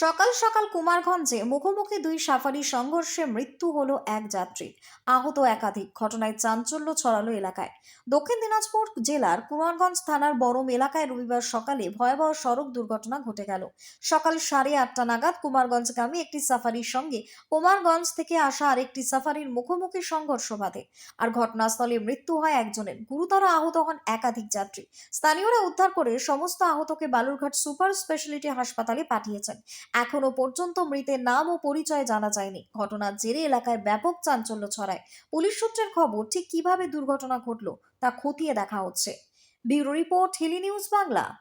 সকাল সকাল কুমারগঞ্জে মুখোমুখি দুই সাফারি সংঘর্ষে মৃত্যু হলো এক যাত্রী। আহত একাধিক ঘটনায় চাঞ্চল্য ছড়ালো এলাকায়। দক্ষিণ দিনাজপুর জেলার কুমারগঞ্জ থানার বরম এলাকায় রবিবার সকালে ভয়াবহ সড়ক দুর্ঘটনা ঘটে গেল। সকাল সাড়ে আটটা নাগাদ কুমারগঞ্জগামী একটি সাফারির সঙ্গে কুমারগঞ্জ থেকে আসা আরেকটি সাফারির মুখোমুখি সংঘর্ষ বাধে। আর ঘটনাস্থলে মৃত্যু হয় একজনের। গুরুতর আহত হন একাধিক যাত্রী। স্থানীয়রা উদ্ধার করে সমস্ত আহতকে বালুরঘাট সুপার স্পেশালিটি হাসপাতালে পাঠিয়েছেন। এখনও পর্যন্ত মৃতের নাম ও পরিচয় জানা যায়নি। ঘটনার জেরে এলাকায় ব্যাপক চাঞ্চল্য ছড়ায়। পুলিশ সূত্রের খবর, ঠিক কীভাবে দুর্ঘটনা ঘটলো তা খতিয়ে দেখা হচ্ছে। Bureau report, Hili news Bangla.